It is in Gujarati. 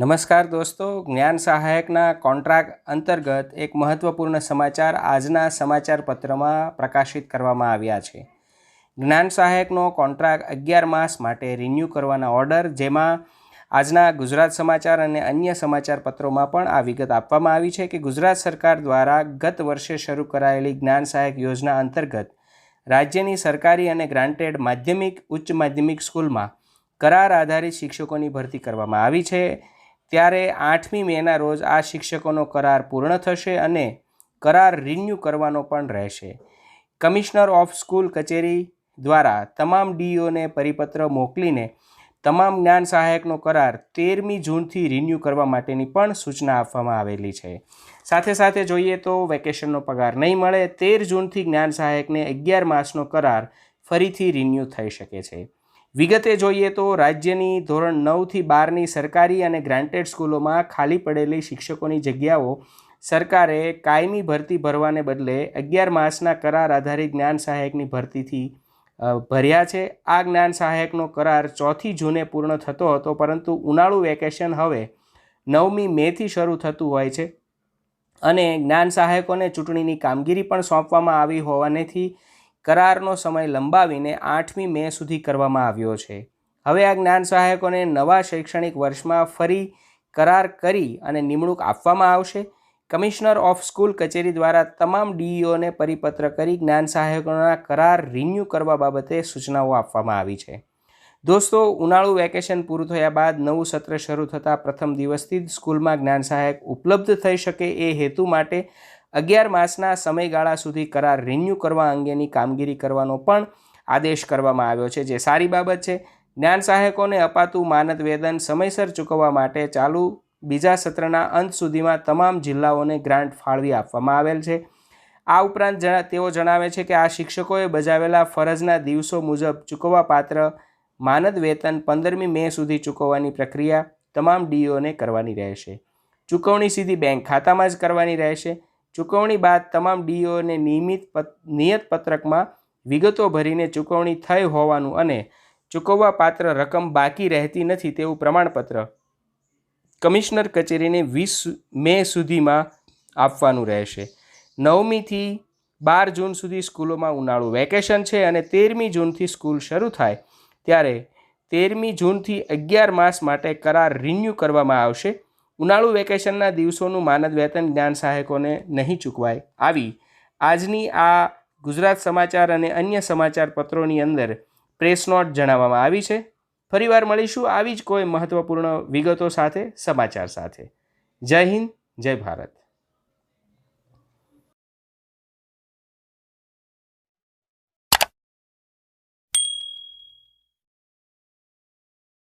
નમસ્કાર દોસ્તો, જ્ઞાન સહાયકના કોન્ટ્રાક્ટ અંતર્ગત એક મહત્ત્વપૂર્ણ સમાચાર આજના સમાચાર પત્રમાં પ્રકાશિત કરવામાં આવ્યા છે. જ્ઞાન સહાયકનો કોન્ટ્રાક્ટ અગિયાર માસ માટે રિન્યૂ કરવાના ઓર્ડર જેમાં આજના ગુજરાત સમાચાર અને અન્ય સમાચાર પત્રોમાં પણ આ વિગત આપવામાં આવી છે કે ગુજરાત સરકાર દ્વારા ગત વર્ષે શરૂ કરાયેલી જ્ઞાન સહાયક યોજના અંતર્ગત રાજ્યની સરકારી અને ગ્રાન્ટેડ માધ્યમિક, ઉચ્ચ માધ્યમિક સ્કૂલમાં કરાર આધારિત શિક્ષકોની ભરતી કરવામાં આવી છે. ત્યારે આઠમી મેના રોજ આ શિક્ષકોનો કરાર પૂર્ણ થશે અને કરાર રિન્યૂ કરવાનો પણ રહેશે. કમિશનર ઓફ સ્કૂલ કચેરી દ્વારા તમામ ડીઓને પરિપત્ર મોકલીને તમામ જ્ઞાન સહાયકનો કરાર તેરમી જૂનથી રિન્યૂ કરવા માટેની પણ સૂચના આપવામાં આવેલી છે. સાથે સાથે જોઈએ તો વેકેશનનો પગાર નહીં મળે તેર જૂનથી જ્ઞાન સહાયકને અગિયાર માસનો કરાર ફરીથી રિન્યૂ થઈ શકે છે. વિગતે જોઈએ તો રાજ્યની ધોરણ નવથી બારની સરકારી અને ગ્રાન્ટેડ સ્કૂલોમાં ખાલી પડેલી શિક્ષકોની જગ્યાઓ સરકારે કાયમી ભરતી ભરવાને બદલે અગિયાર માસના કરાર આધારિત જ્ઞાન સહાયકની ભરતીથી ભર્યા છે. આ જ્ઞાન સહાયકનો કરાર ચોથી જૂને પૂર્ણ થતો હતો, પરંતુ ઉનાળુ વેકેશન હવે નવમી મેથી શરૂ થતું હોય છે. અને જ્ઞાન સહાયકોને ચૂંટણીની કામગીરી પણ સોંપવામાં આવી હોવાનેથી કરારનો સમય લંબાવીને આઠમી મે સુધી કરવામાં આવ્યો છે. હવે આ જ્ઞાન સહાયકોને નવા શૈક્ષણિક વર્ષમાં ફરી કરાર કરી અને નિમણૂક આપવામાં આવશે. કમિશનર ઓફ સ્કૂલ કચેરી દ્વારા તમામ ડીઈઓને પરિપત્ર કરી જ્ઞાન સહાયકોના કરાર રિન્યૂ કરવા બાબતે સૂચનાઓ આપવામાં આવી છે. દોસ્તો, ઉનાળુ વેકેશન પૂરું થયા બાદ નવું સત્ર શરૂ થતાં પ્રથમ દિવસથી જ સ્કૂલમાં જ્ઞાન સહાયક ઉપલબ્ધ થઈ શકે એ હેતુ માટે અગિયાર માસના સમયગાળા સુધી કરાર રિન્યૂ કરવા અંગેની કામગીરી કરવાનો પણ આદેશ કરવામાં આવ્યો છે. જે સારી બાબત છે, જ્ઞાન સહાયકોને અપાતું માનદ વેતન સમયસર ચૂકવવા માટે ચાલુ બીજા સત્રના અંત સુધીમાં તમામ જિલ્લાઓને ગ્રાન્ટ ફાળવી આપવામાં આવેલ છે. આ ઉપરાંત તેઓ જણાવે છે કે આ શિક્ષકોએ બજાવેલા ફરજના દિવસો મુજબ ચૂકવવાપાત્ર માનદ વેતન પંદરમી મે સુધી ચૂકવવાની પ્રક્રિયા તમામ ડીઓને કરવાની રહેશે. ચૂકવણી સીધી બેંક ખાતામાં જ કરવાની રહેશે. ચૂકવણી બાદ તમામ ડીઓને નિયમિત નિયત પત્રકમાં વિગતો ભરીને ચૂકવણી થઈ હોવાનું અને ચૂકવવા પાત્ર રકમ બાકી રહેતી નથી તેવું પ્રમાણપત્ર કમિશનર કચેરીને વીસ મે સુધીમાં આપવાનું રહેશે. નવમીથી બાર જૂન સુધી સ્કૂલોમાં ઉનાળુ વેકેશન છે અને તેરમી જૂનથી સ્કૂલ શરૂ થાય ત્યારે તેરમી જૂનથી અગિયાર માસ માટે કરાર રિન્યૂ કરવામાં આવશે. ઉનાળુ વેકેશનના દિવસોનું માનદ વેતન જ્ઞાન સહાયકોને નહીં ચૂકવાય. આવી આજની આ ગુજરાત સમાચાર અને અન્ય સમાચાર પત્રોની અંદર પ્રેસ નોટ જણાવવામાં આવી છે. ફરીવાર મળીશું આવી જ કોઈ મહત્ત્વપૂર્ણ વિગતો સાથે, સમાચાર સાથે. જય હિન્દ, જય ભારત.